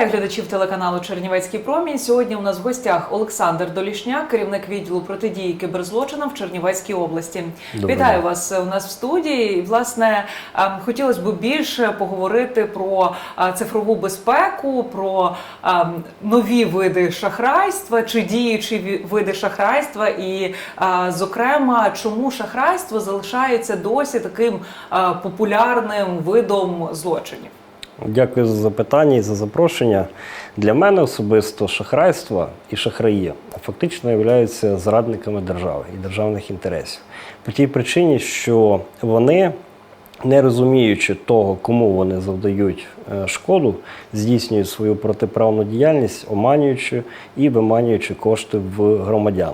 Вітаю глядачів телеканалу Чернівецький промінь. Сьогодні у нас в гостях Олександр Долішняк, керівник відділу протидії кіберзлочинам в Чернівецькій області. Доброго Вітаю вас у нас в студії. І, Власне, хотілося б більше поговорити про цифрову безпеку, про нові види шахрайства чи діючі види шахрайства, і, зокрема, чому шахрайство залишається досі таким популярним видом злочинів. Дякую за запитання і за запрошення. Для мене особисто шахрайство і шахраї фактично являються зрадниками держави і державних інтересів. По тій причині, що вони, не розуміючи того, кому вони завдають е, шкоду, здійснюють свою протиправну діяльність, оманюючи і виманюючи кошти в громадян.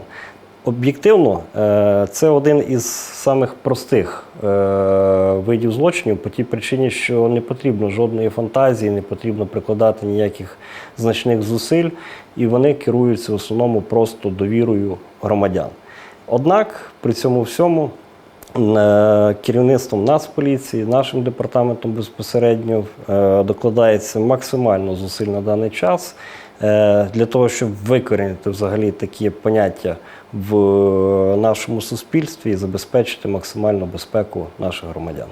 Об'єктивно, е, це один із самих простих е, видів злочинів по тій причині, що не потрібно жодної фантазії, не потрібно прикладати ніяких значних зусиль, і вони керуються в основному просто довірою громадян. Однак при цьому всьому е, керівництвом Нацполіції, нашим департаментом безпосередньо докладається максимально зусиль на даний час для того, щоб викорінити взагалі такі поняття в нашому суспільстві і забезпечити максимальну безпеку наших громадян.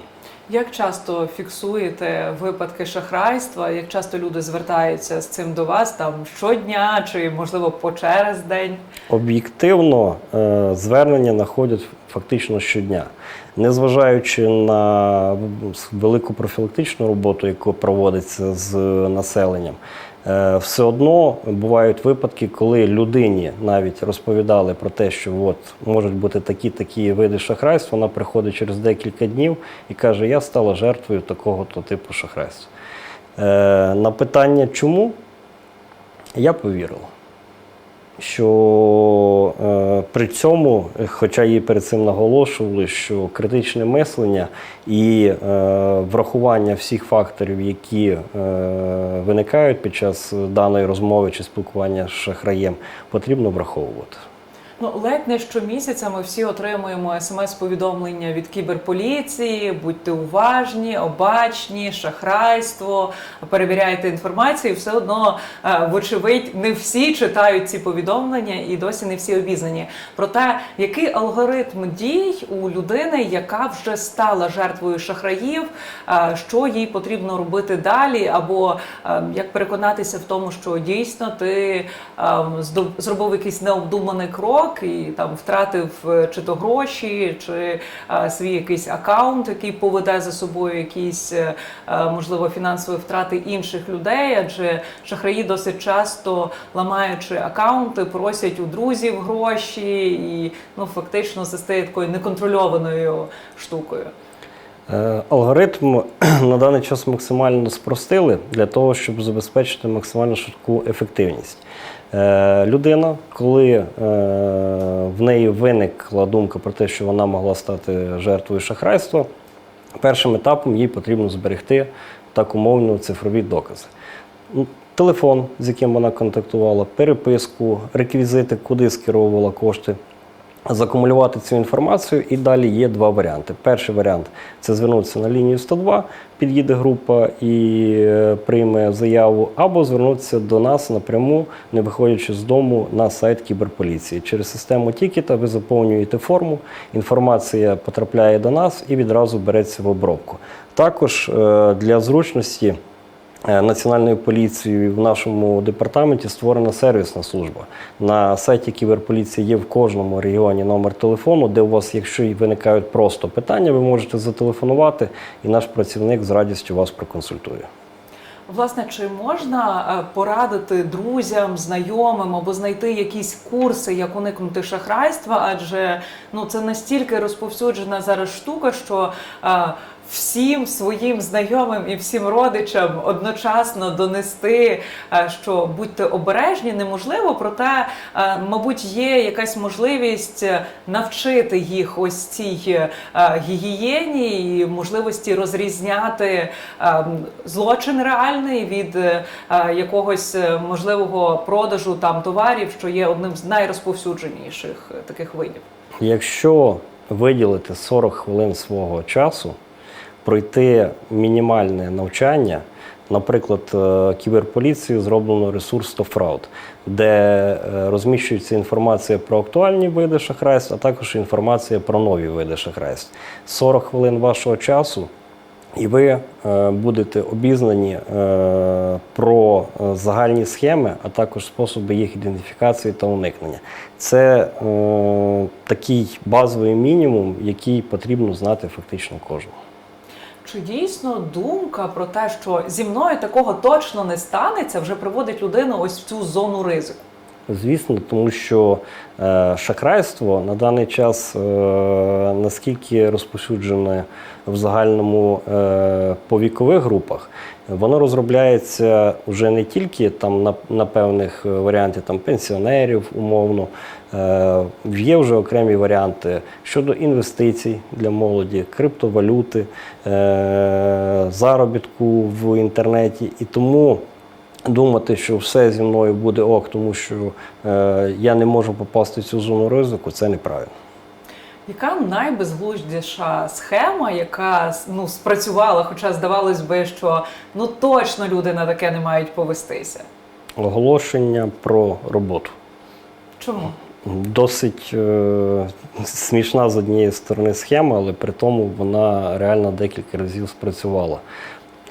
Як часто фіксуєте випадки шахрайства? Як часто люди звертаються з цим до вас там щодня чи можливо по через день? Об'єктивно е, звернення знаходять фактично щодня. Незважаючи на велику профілактичну роботу, яка проводиться з населенням, все одно бувають випадки, коли людині навіть розповідали про те, що от можуть бути такі такі види шахрайства. Вона приходить через декілька днів і каже: Я стала жертвою такого-то типу шахрайства. Е, На питання, чому я повірила що е, при цьому, хоча її перед цим наголошували, що критичне мислення і е, врахування всіх факторів, які е, виникають під час даної розмови чи спілкування з шахраєм, потрібно враховувати. Ну, ледь не щомісяця ми всі отримуємо смс-повідомлення від кіберполіції. Будьте уважні, обачні, шахрайство, перевіряйте інформацію. Все одно, е, вочевидь, не всі читають ці повідомлення і досі не всі обізнані. Про те, який алгоритм дій у людини, яка вже стала жертвою шахраїв, е, що їй потрібно робити далі, або е, як переконатися в тому, що дійсно ти е, зробив якийсь необдуманий крок і там втратив е, чи то гроші, чи е, свій якийсь акаунт, який поведе за собою якісь е, е, можливо фінансові втрати інших людей, адже шахраї досить часто ламаючи акаунти, просять у друзів гроші, і ну фактично це стає такою неконтрольованою штукою. Алгоритм на даний час максимально спростили для того, щоб забезпечити максимально швидку ефективність. Е, Людина, коли е, в неї виникла думка про те, що вона могла стати жертвою шахрайства, першим етапом їй потрібно зберегти так умовно цифрові докази. Телефон, з яким вона контактувала, переписку, реквізити, куди скеровувала кошти закумулювати цю інформацію, і далі є два варіанти. Перший варіант це звернутися на лінію 102, під'їде група і е, прийме заяву, або звернутися до нас напряму, не виходячи з дому на сайт кіберполіції. Через систему Тікета ви заповнюєте форму, інформація потрапляє до нас і відразу береться в обробку. Також е, для зручності. Е, Національною поліцією в нашому департаменті створена сервісна служба. На сайті кіберполіції є в кожному регіоні номер телефону, де у вас, якщо й виникають просто питання, ви можете зателефонувати, і наш працівник з радістю вас проконсультує. Власне, чи можна е, порадити друзям, знайомим або знайти якісь курси, як уникнути шахрайства? Адже ну це настільки розповсюджена зараз штука, що е, всім своїм знайомим і всім родичам одночасно донести, е, що будьте обережні, неможливо. Проте, е, мабуть, є якась можливість е, навчити їх ось цій гігієні і можливості розрізняти злочин реальний від якогось можливого продажу там товарів, що є одним з найрозповсюдженіших таких видів. Якщо виділити 40 хвилин свого часу, пройти мінімальне навчання, Наприклад, е, кіберполіцією зроблено ресурс StopFraud, де е, розміщується інформація про актуальні види шахрайств, а також інформація про нові види шахрайств. 40 хвилин вашого часу і ви е, будете обізнані про загальні схеми, а також способи їх ідентифікації та уникнення. Це такий базовий мінімум, який потрібно знати фактично кожному. Чи дійсно думка про те, що зі мною такого точно не станеться, вже приводить людину ось в цю зону ризику? Звісно, тому що е, шахрайство на даний час е, наскільки розповсюджене в загальному е, по вікових групах, воно розробляється вже не тільки там на, на певних варіантах там пенсіонерів, умовно. Є вже окремі варіанти щодо інвестицій для молоді, криптовалюти, заробітку в інтернеті. І тому думати, що все зі мною буде ок, тому що е, я не можу попасти в цю зону ризику, це неправильно. Яка найбезглуздіша схема, яка ну спрацювала, хоча здавалось би, що ну точно люди на таке не мають повестися? Оголошення про роботу. Чому? Досить е, смішна з однієї сторони схема, але при тому вона реально декілька разів спрацювала.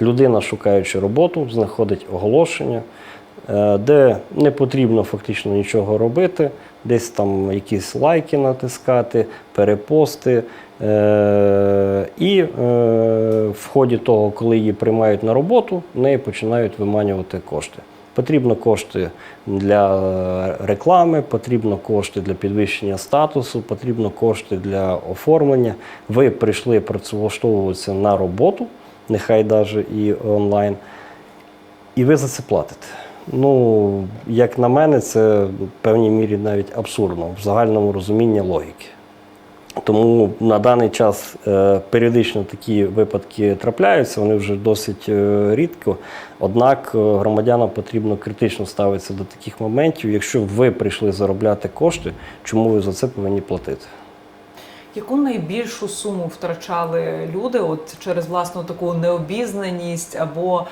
Людина, шукаючи роботу, знаходить оголошення, е, де не потрібно фактично нічого робити, десь там якісь лайки натискати, перепости. Е, і е, в ході того, коли її приймають на роботу, в неї починають виманювати кошти. Потрібно кошти для реклами, потрібно кошти для підвищення статусу, потрібно кошти для оформлення. Ви прийшли працевлаштовуватися на роботу, нехай навіть і онлайн, і ви за це платите. Ну, як на мене, це в певній мірі навіть абсурдно в загальному розумінні логіки. Тому на даний час е, періодично такі випадки трапляються, вони вже досить е, рідко. Однак е, громадянам потрібно критично ставитися до таких моментів. Якщо ви прийшли заробляти кошти, чому ви за це повинні платити? Яку найбільшу суму втрачали люди от через власну таку необізнаність, або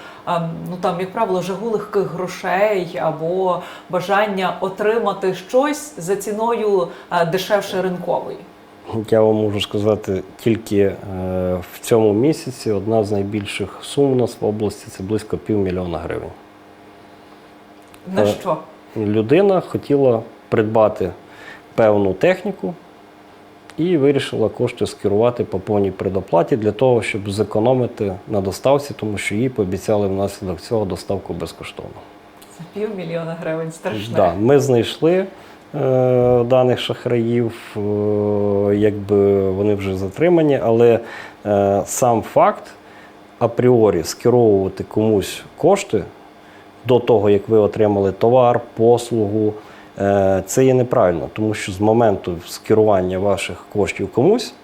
ну там, як правило, жагу легких грошей, або бажання отримати щось за ціною дешевше ринкової? Я вам можу сказати, тільки е, в цьому місяці одна з найбільших сум у нас в області це близько півмільйона гривень. На Е, що? Людина хотіла придбати певну техніку і вирішила кошти скерувати по повній предоплаті для того, щоб зекономити на доставці, тому що їй пообіцяли внаслідок цього доставку безкоштовно. За півмільйона гривень страшне. Да, ми знайшли е, даних шахраїв, е, якби вони вже затримані, але е, сам факт апріорі скеровувати комусь кошти до того, як ви отримали товар, послугу, це є неправильно, тому що з моменту скерування ваших коштів комусь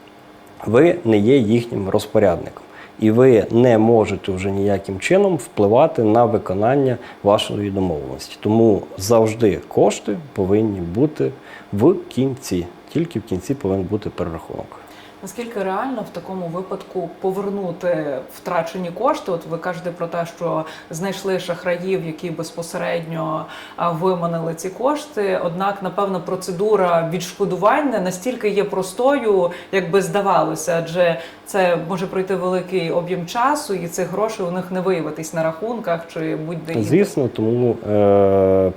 ви не є їхнім розпорядником. І ви не можете вже ніяким чином впливати на виконання вашої домовленості. Тому завжди кошти повинні бути в кінці. Тільки в кінці повинен бути перерахунок. Наскільки реально в такому випадку повернути втрачені кошти? От ви кажете про те, що знайшли шахраїв, які безпосередньо виманили ці кошти. Однак, напевно, процедура відшкодування настільки є простою, як би здавалося, адже це може пройти великий об'єм часу, і цих грошей у них не виявитись на рахунках чи будь-де. Звісно, тому е,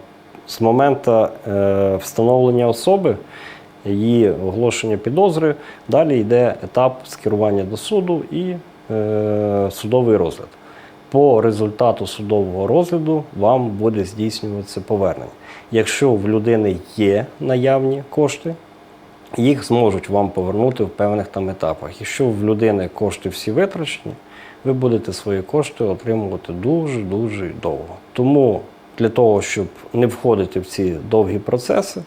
з моменту е, встановлення особи, її оголошення підозри, далі йде етап скерування до суду і е, судовий розгляд. По результату судового розгляду вам буде здійснюватися повернення. Якщо в людини є наявні кошти, їх зможуть вам повернути в певних там етапах. Якщо в людини кошти всі витрачені, ви будете свої кошти отримувати дуже-дуже довго. Тому для того, щоб не входити в ці довгі процеси,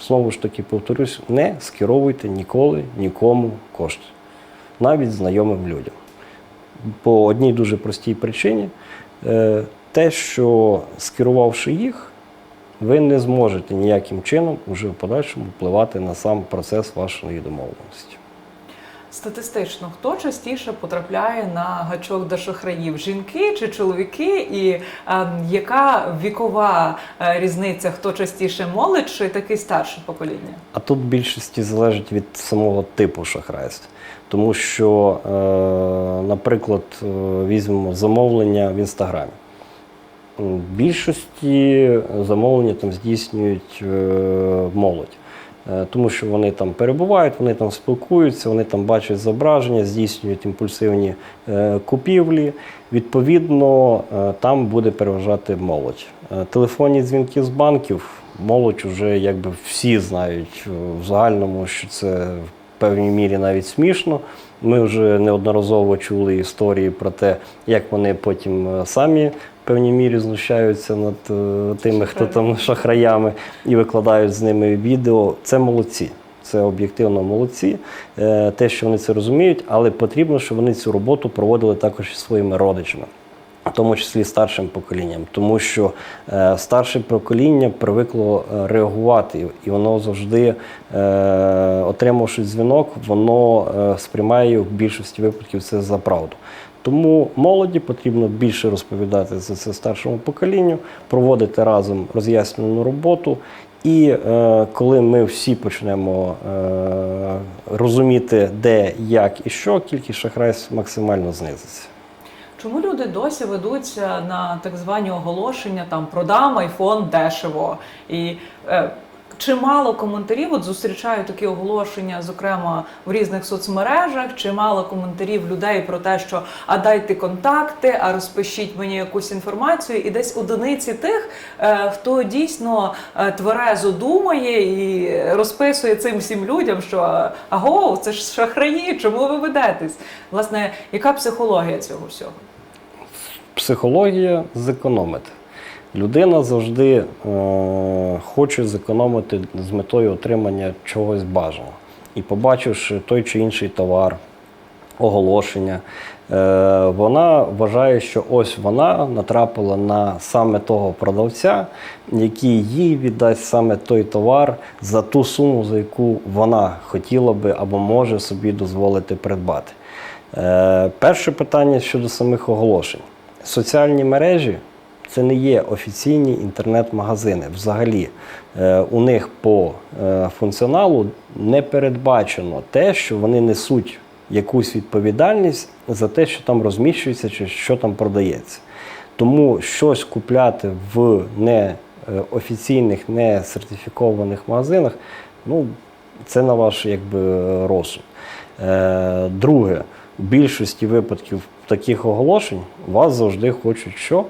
знову ж таки повторюсь, не скеровуйте ніколи нікому кошти, навіть знайомим людям. По одній дуже простій причині, Е, те, що скерувавши їх, ви не зможете ніяким чином уже в подальшому впливати на сам процес вашої домовленості. Статистично, хто частіше потрапляє на гачок до шахраїв? Жінки чи чоловіки? І е, яка вікова е, різниця? Хто частіше молодь чи таке старше покоління? А тут більшості залежить від самого типу шахрайств. Тому що, е, наприклад, е, візьмемо замовлення в інстаграмі. Більшості замовлення там здійснюють е, молодь. Е, Тому що вони там перебувають, вони там спілкуються, вони там бачать зображення, здійснюють імпульсивні е, купівлі. Відповідно, е, там буде переважати молодь. Телефонні дзвінки з банків, молодь вже якби всі знають в загальному, що це в певній мірі навіть смішно. Ми вже неодноразово чули історії про те, як вони потім самі певній мірі знущаються над е, тими, хто там шахраями, і викладають з ними відео. Це молодці. Це об'єктивно молодці, е, те, що вони це розуміють, але потрібно, щоб вони цю роботу проводили також і своїми родичами, в тому числі старшим поколінням, тому що е, старше покоління привикло реагувати, і воно завжди, отримавши дзвінок, воно сприймає в більшості випадків це за правду. Тому молоді потрібно більше розповідати за це старшому поколінню, проводити разом роз'яснювальну роботу. І е, коли ми всі почнемо е, розуміти, де, як і що, кількість шахрайств максимально знизиться. Чому люди досі ведуться на так звані оголошення там продам айфон дешево? І е, чимало коментарів от зустрічаю такі оголошення, зокрема в різних соцмережах, чимало коментарів людей про те, що а дайте контакти, а розпишіть мені якусь інформацію, і десь одиниці тих, е, хто дійсно е, тверезо думає і розписує цим всім людям, що аго, це ж шахраї, чому ви ведетесь? Власне, яка психологія цього всього? Психологія зекономити. Людина завжди е, хоче зекономити з метою отримання чогось бажаного. І побачивши той чи інший товар, оголошення, е, вона вважає, що ось вона натрапила на саме того продавця, який їй віддасть саме той товар за ту суму, за яку вона хотіла би або може собі дозволити придбати. Е, перше питання щодо самих оголошень. Соціальні мережі це не є офіційні інтернет-магазини. Взагалі, е, у них по е, функціоналу не передбачено те, що вони несуть якусь відповідальність за те, що там розміщується чи що там продається. Тому щось купляти в неофіційних, не сертифікованих магазинах, ну, це на ваш якби, розсуд. Е, друге, в більшості випадків таких оголошень вас завжди хочуть що?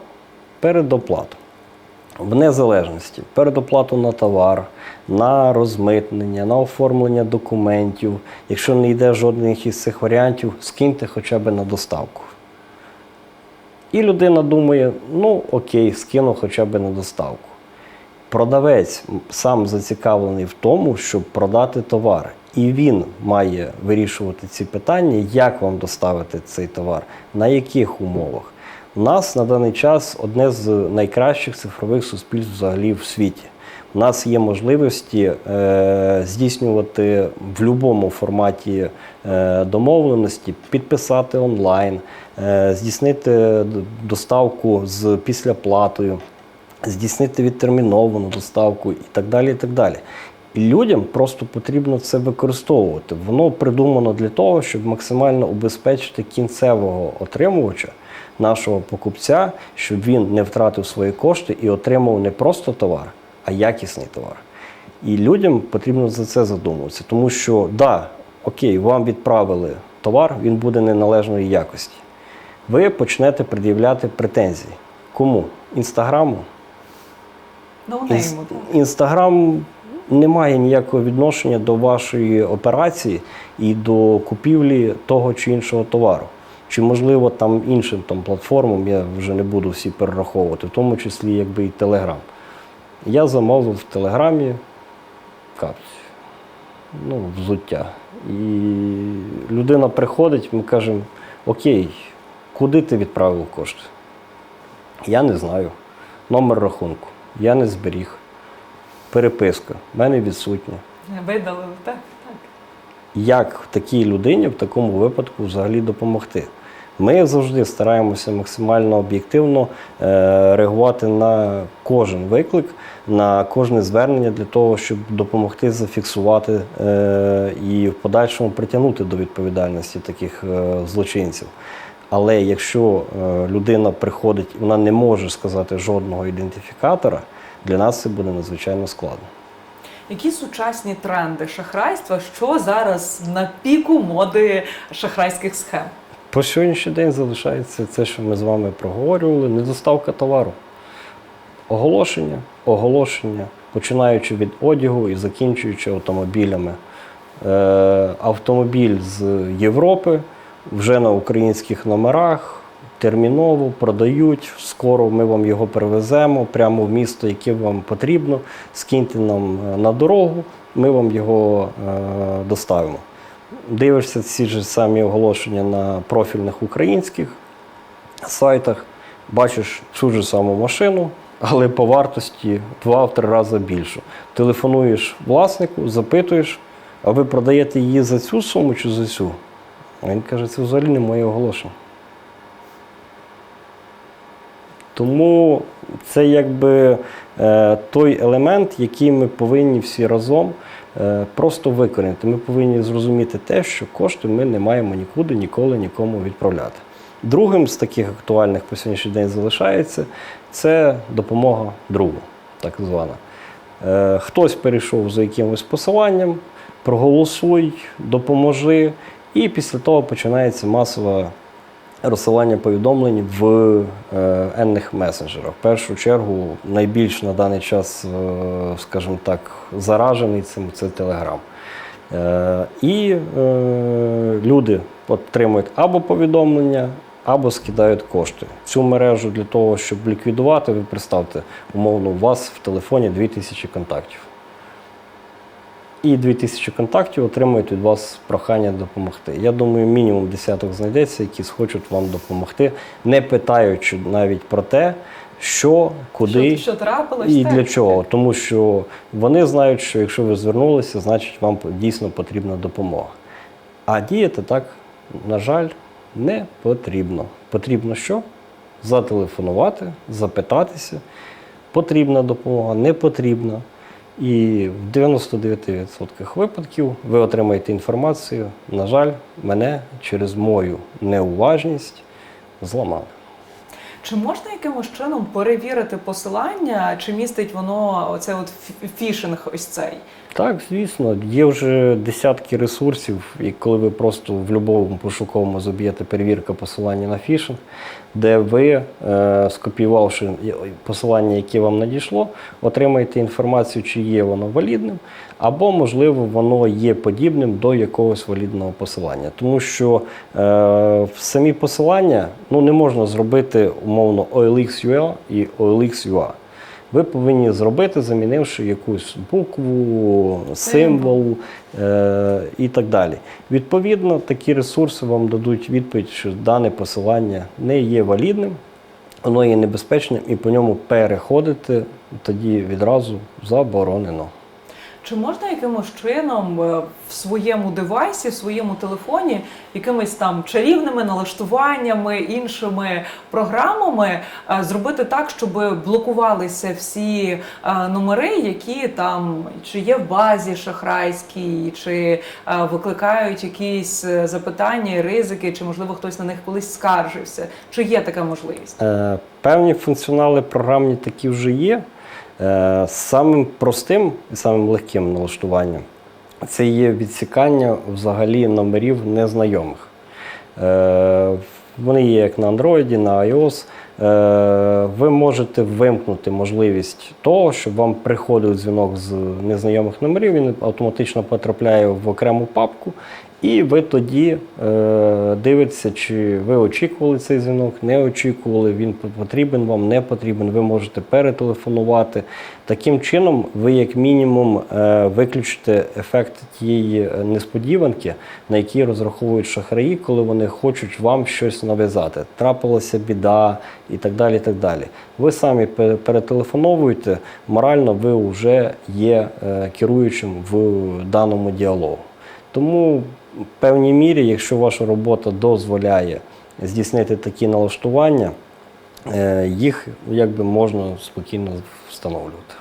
Передоплату. В незалежності передоплату на товар, на розмитнення, на оформлення документів. Якщо не йде жодних із цих варіантів, скиньте хоча б на доставку. І людина думає: ну окей, скину хоча б на доставку. Продавець сам зацікавлений в тому, щоб продати товар. І він має вирішувати ці питання, як вам доставити цей товар, на яких умовах. У нас на даний час одне з найкращих цифрових суспільств взагалі в світі. У нас є можливості е, здійснювати в будь-якому форматі е, домовленості, підписати онлайн, е, здійснити доставку з післяплатою, здійснити відтерміновану доставку і так далі. І так далі. І людям просто потрібно це використовувати. Воно придумано для того, щоб максимально убезпечити кінцевого отримувача, нашого покупця, щоб він не втратив свої кошти і отримав не просто товар, а якісний товар. І людям потрібно за це задумуватися, тому що да, окей, вам відправили товар, він буде неналежної якості. Ви почнете пред'являти претензії. Кому? Інстаграму? Ну. Інстаграм не має ніякого відношення до вашої операції і до купівлі того чи іншого товару. Чи можливо там іншим там, платформам, я вже не буду всі перераховувати, в тому числі якби і Телеграм. Я замовив в Телеграмі капці, ну, взуття. І людина приходить, ми кажемо, окей, куди ти відправив кошти? Я не знаю. Номер рахунку. Я не зберіг. Переписка. в мене відсутня. Видалили, так, так. Як такій людині в такому випадку взагалі допомогти. Ми завжди стараємося максимально об'єктивно е, реагувати на кожен виклик, на кожне звернення для того, щоб допомогти зафіксувати е, і в подальшому притягнути до відповідальності таких е, злочинців. Але якщо людина приходить вона не може сказати жодного ідентифікатора, для нас це буде надзвичайно складно. Які сучасні тренди шахрайства, що зараз на піку моди шахрайських схем? По сьогоднішній день залишається це, що ми з вами проговорювали, недоставка товару. Оголошення, оголошення, починаючи від одягу і закінчуючи автомобілями. Е, автомобіль з Європи вже на українських номерах, терміново продають. Скоро ми вам його привеземо прямо в місто, яке вам потрібно. Скиньте нам е, на дорогу, ми вам його е, доставимо. Дивишся ці ж самі оголошення на профільних українських сайтах, бачиш цю ж саму машину, але по вартості в два-три рази більшу. Телефонуєш власнику, запитуєш, а ви продаєте її за цю суму чи за цю? А він каже, це взагалі не моє оголошення. Тому це якби е, той елемент, який ми повинні всі разом е, просто викорінити. Ми повинні зрозуміти те, що кошти ми не маємо нікуди, ніколи нікому відправляти. Другим з таких актуальних по сьогоднішній день залишається це допомога другу, так звана. Е, Хтось перейшов за якимось посиланням, проголосуй, допоможи, і після того починається масове розсилання повідомлень в е, енних месенджерах. В першу чергу найбільш на даний час, е, скажімо так, заражений цим це Телеграм. І е, люди отримують або повідомлення, або скидають кошти. Цю мережу для того, щоб ліквідувати, ви представте, умовно, у вас в телефоні 2000 контактів. І 2000 контактів отримують від вас прохання допомогти. Я думаю, мінімум десяток знайдеться, які схочуть вам допомогти, не питаючи навіть про те, що, куди Що, що трапилось? і так? для чого. Тому що вони знають, що якщо ви звернулися, значить вам дійсно потрібна допомога. А діяти так, на жаль, не потрібно. Потрібно що? Зателефонувати, запитатися, потрібна допомога, не потрібна. І в 99% випадків ви отримаєте інформацію. На жаль, мене через мою неуважність зламали. Чи можна якимось чином перевірити посилання, чи містить воно оце от фішинг ось цей? Так, звісно, є вже десятки ресурсів, і коли ви просто в будь-якому пошуковому заб'єте перевірка посилання на фішинг, де ви, е, скопіювавши посилання, яке вам надійшло, отримаєте інформацію, чи є воно валідним, або, можливо, воно є подібним до якогось валідного посилання. Тому що е, самі посилання ну, не можна зробити умовно OLX.ua і OLX.ua. Ви повинні зробити, замінивши якусь букву, символ е, і так далі. Відповідно, такі ресурси вам дадуть відповідь, що дане посилання не є валідним, воно є небезпечним і по ньому переходити тоді відразу заборонено. Чи можна якимось чином е, в своєму девайсі, в своєму телефоні, якимись там чарівними налаштуваннями, іншими програмами е, зробити так, щоб блокувалися всі е, номери, які там чи є в базі шахрайській, чи викликають якісь запитання, ризики, чи можливо хтось на них колись скаржився? Чи є така можливість? Е, Певні функціонали програмні такі вже є. Е, Самим простим і самим легким налаштуванням це є відсікання взагалі номерів незнайомих. Е, Вони є як на Android, на iOS. Е, Ви можете вимкнути можливість того, щоб вам приходив дзвінок з незнайомих номерів, він автоматично потрапляє в окрему папку, і ви тоді е, дивитеся, чи ви очікували цей дзвінок, не очікували, він потрібен вам, не потрібен. Ви можете перетелефонувати. Таким чином, ви, як мінімум, е, виключите ефект тієї е, несподіванки, на який розраховують шахраї, коли вони хочуть вам щось нав'язати. Трапилася біда і так далі. І так далі. Ви самі перетелефоновуєте, морально ви вже є е, керуючим в даному діалогу. Тому в певній мірі, якщо ваша робота дозволяє здійснити такі налаштування, е, їх якби можна спокійно встановлювати.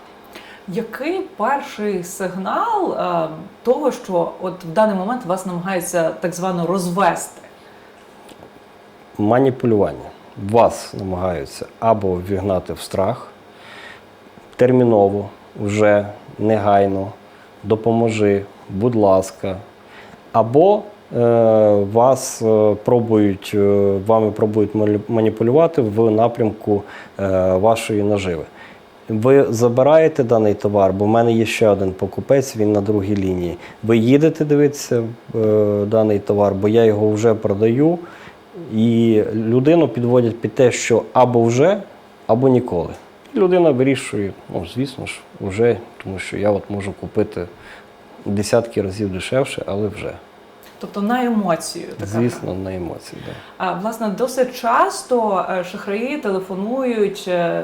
Який перший сигнал е, того, що от в даний момент вас намагаються так звано розвести? маніпулювання. Вас намагаються або ввігнати в страх, терміново, вже негайно, допоможи, будь ласка, або е, вас е, пробують, е, вами пробують маніпулювати в напрямку вашої наживи. Ви забираєте даний товар, бо в мене є ще один покупець, він на другій лінії. Ви їдете дивитися даний товар, бо я його вже продаю. І людину підводять під те, що або вже, або ніколи. І людина вирішує, ну, звісно ж, вже, тому що я от можу купити десятки разів дешевше, але вже. Тобто на емоцію така. Звісно, на емоції. Да. А, Власне, досить часто е, шахраї телефонують, е,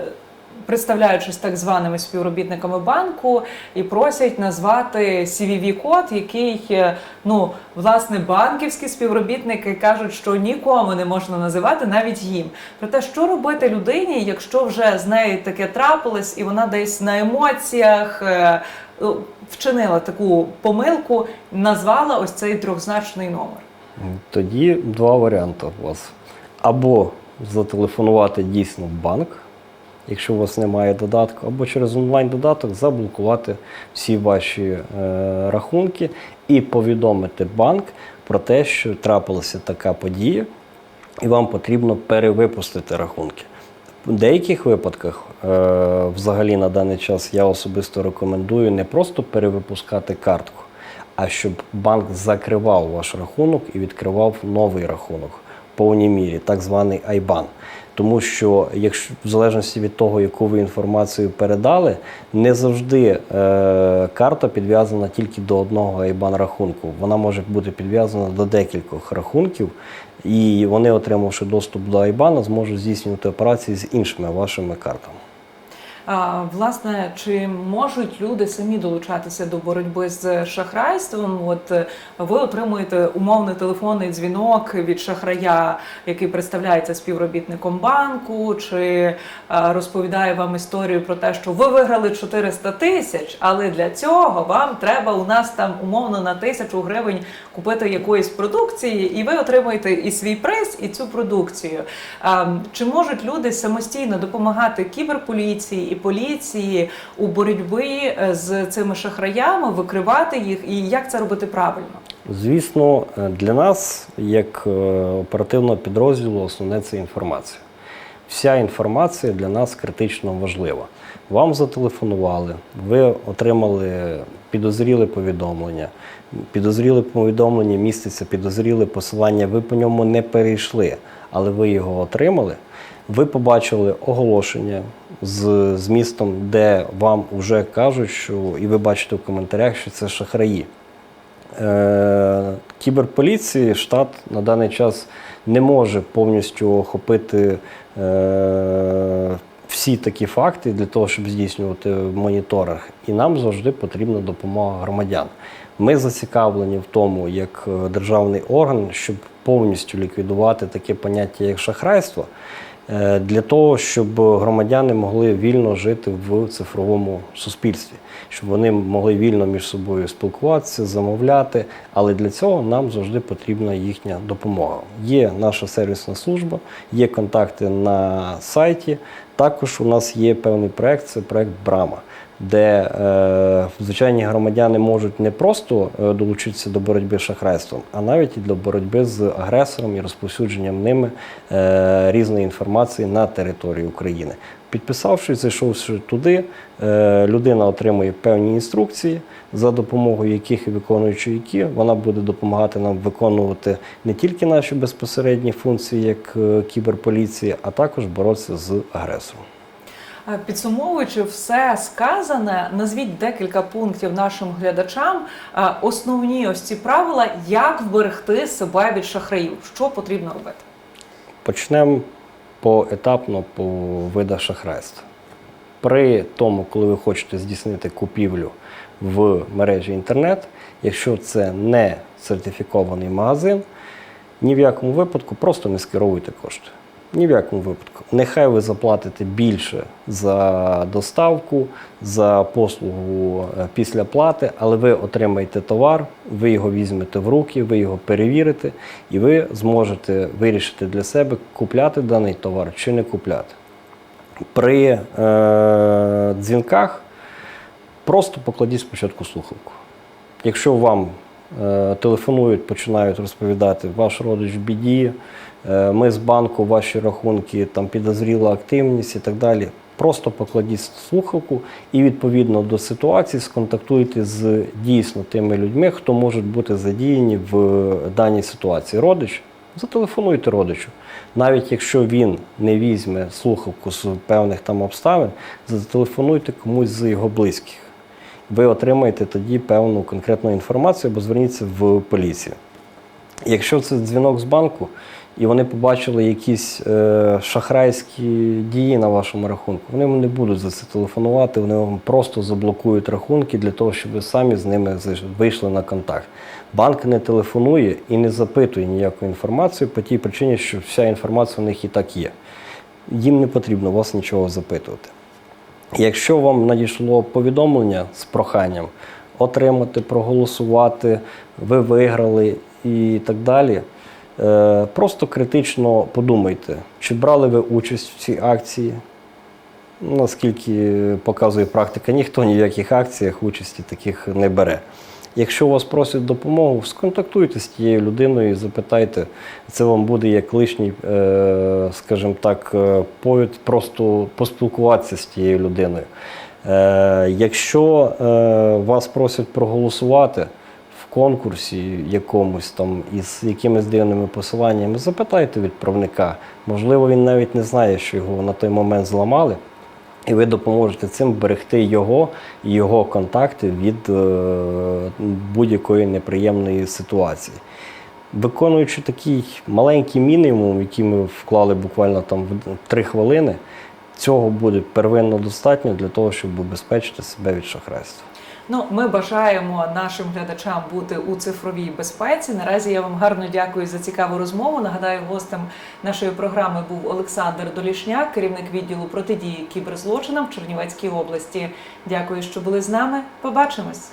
представляючись так званими співробітниками банку, і просять назвати CVV-код, який е, ну власне банківські співробітники кажуть, що нікому не можна називати, навіть їм. Проте, що робити людині, якщо вже з нею таке трапилось, і вона десь на емоціях. е, ну, Вчинила таку помилку, назвала ось цей трьохзначний номер. Тоді два варіанти у вас. Або зателефонувати дійсно в банк, якщо у вас немає додатку, або через онлайн-додаток заблокувати всі ваші е, рахунки і повідомити банк про те, що трапилася така подія, і вам потрібно перевипустити рахунки. В деяких випадках, е, взагалі на даний час, я особисто рекомендую не просто перевипускати картку, а щоб банк закривав ваш рахунок і відкривав новий рахунок повній мірі, так званий Айбан. Тому що, якщо в залежності від того, яку ви інформацію передали, не завжди е, карта підв'язана тільки до одного IBAN рахунку. Вона може бути підв'язана до декількох рахунків, і вони, отримавши доступ до IBAN, зможуть здійснювати операції з іншими вашими картами. Власне, чи можуть люди самі долучатися до боротьби з шахрайством? От е, ви отримуєте умовний телефонний дзвінок від шахрая, який представляється співробітником банку, чи е, розповідає вам історію про те, що ви виграли 400 тисяч, але для цього вам треба у нас там умовно на тисячу гривень купити якоїсь продукції, і ви отримуєте і свій приз, і цю продукцію. Чи можуть люди самостійно допомагати кіберполіції і поліції у боротьбі е, з цими шахраями, викривати їх, і як це робити правильно? Звісно, е, для нас, як е, оперативного підрозділу, основне це інформація. Вся інформація для нас критично важлива. Вам зателефонували, ви отримали підозріле повідомлення. Підозріле повідомлення міститься, підозріле посилання, ви по ньому не перейшли, але ви його отримали. Ви побачили оголошення з змістом, де вам вже кажуть, що і ви бачите в коментарях, що це шахраї. Е, Кіберполіції штат на даний час не може повністю охопити е, всі такі факти для того, щоб здійснювати моніторинг. І нам завжди потрібна допомога громадян. Ми зацікавлені в тому, як е, державний орган, щоб повністю ліквідувати таке поняття, як шахрайство, для того, щоб громадяни могли вільно жити в цифровому суспільстві, щоб вони могли вільно між собою спілкуватися, замовляти. Але для цього нам завжди потрібна їхня допомога. Є наша сервісна служба, є контакти на сайті. Також у нас є певний проект, це проект Брама. Де е, звичайні громадяни можуть не просто е, долучитися до боротьби з шахрайством, а навіть і до боротьби з агресором і розповсюдженням ними е, різної інформації на території України. Підписавшись, зайшовши туди, е, людина отримує певні інструкції, за допомогою яких і виконуючи які, вона буде допомагати нам виконувати не тільки наші безпосередні функції як е, кіберполіції, а також боротися з агресором. Е, Підсумовуючи все сказане, назвіть декілька пунктів нашим глядачам. е, Основні ось ці правила, як вберегти себе від шахраїв, що потрібно робити. Почнемо поетапно по видах шахрайства. При тому, коли ви хочете здійснити купівлю в мережі інтернет, якщо це не сертифікований магазин, ні в якому випадку просто не скеровуйте кошти. Ні в якому випадку. Нехай ви заплатите більше за доставку, за послугу е, після плати, але ви отримаєте товар, ви його візьмете в руки, ви його перевірите, і ви зможете вирішити для себе, купляти даний товар чи не купляти. При е, дзвінках просто покладіть спочатку слухавку. Якщо вам е, телефонують, починають розповідати, ваш родич в біді, ми з банку, ваші рахунки, там підозріла активність і так далі. Просто покладіть слухавку і відповідно до ситуації сконтактуйте з дійсно тими людьми, хто можуть бути задіяні в даній ситуації. Родич, зателефонуйте родичу. Навіть якщо він не візьме слухавку з певних там обставин, зателефонуйте комусь з його близьких ви отримаєте тоді певну конкретну інформацію або зверніться в поліцію. Якщо це дзвінок з банку, і вони побачили якісь е, шахрайські дії на вашому рахунку, вони вам не будуть за це телефонувати, вони вам просто заблокують рахунки для того, щоб ви самі з ними вийшли на контакт. Банк не телефонує і не запитує ніяку інформацію по тій причині, що вся інформація у них і так є. Їм не потрібно вас нічого запитувати. Якщо вам надійшло повідомлення з проханням отримати, проголосувати, ви виграли і так далі, просто критично подумайте, чи брали ви участь в цій акції. Наскільки показує практика, ніхто ні в яких акціях участі таких не бере. Якщо вас просять допомогу, сконтактуйте з тією людиною і запитайте, це вам буде як лишній, е, скажімо так, е, повід просто поспілкуватися з тією людиною. Е, Якщо е, вас просять проголосувати конкурсі якомусь там із якимись дивними посиланнями, запитайте відправника. Можливо, він навіть не знає, що його на той момент зламали. І ви допоможете цим берегти його і його контакти від е, будь-якої неприємної ситуації. Виконуючи такий маленький мінімум, який ми вклали буквально там в 3 хвилини, цього буде первинно достатньо для того, щоб убезпечити себе від шахрайства. Ну, ми бажаємо нашим глядачам бути у цифровій безпеці. Наразі я вам гарно дякую за цікаву розмову. Нагадаю, гостем нашої програми був Олександр Долішняк, керівник відділу протидії кіберзлочинам в Чернівецькій області. Дякую, що були з нами. Побачимось.